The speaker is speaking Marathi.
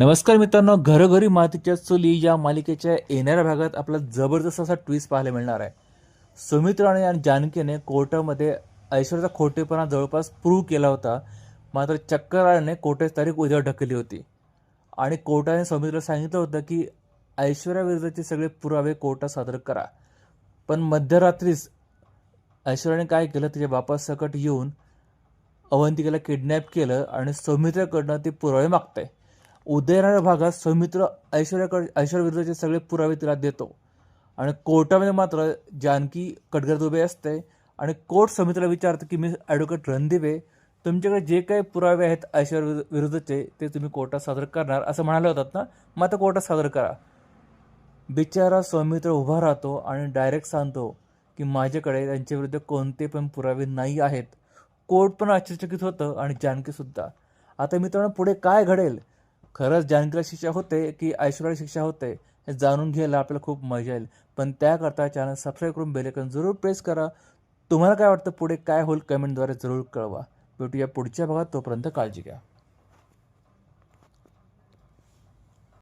नमस्कार मित्रांनो घरोघरी मातीच्या चुली या मालिकेच्या येणाऱ्या भागात आपला जबरदस्त असा ट्विस्ट पाहायला मिळणार आहे. सुमित्राने आणि जानकीने कोर्टामध्ये ऐश्वर्याचा खोटेपणा जवळपास प्रूव्ह केला होता. मात्र चक्कराने कोर्टाची तारीख उद्या ढकलली होती. आणि कोर्टाने सुमित्राला सांगितलं होतं की ऐश्वर्याविरुद्धचे सगळे पुरावे कोर्टात सादर करा. पण मध्यरात्रीच ऐश्वर्याने काय केलं तिच्या बापासकट येऊन अवंतिकेला किडनॅप केलं आणि सौमित्राकडनं ते पुरावे मागतंय. आहे उदयनारायण भागात सौमित्र ऐश्वर्याकडे ऐश्वर्याविरुद्धचे सगळे पुरावे तिला देतो. आणि कोर्टामध्ये मात्र जानकी कटगरात उभे असते. आणि कोर्ट सौमित्राला विचारतं की मी ॲडव्होकेट रणदिवे तुमच्याकडे जे काही पुरावे आहेत ऐश्वर्या विरुद्धचे ते तुम्ही कोर्टात सादर करणार. असं म्हणाले होतात ना? मग आता कोर्टात सादर करा. बिचारा सौमित्र उभा राहतो आणि डायरेक्ट सांगतो की माझ्याकडे त्यांच्याविरुद्ध कोणते पण पुरावे नाही आहेत. कोर्ट पण आश्चर्यचकित होतं आणि जानकीसुद्धा आता मित्रांनो पुढे काय घडेल? खरंच जानकीला शिक्षा होते की ऐश्वर्याला शिक्षा होते हे जाणून घ्यायला आपल्याला खूप मजा येईल. पण त्याकरता चॅनल सबस्क्राईब करून बेलेकन जरूर प्रेस करा. तुम्हाला काय वाटतं पुढे काय होईल? कमेंटद्वारे जरूर कळवा. भेटूया पुढच्या भागात. तोपर्यंत काळजी घ्या.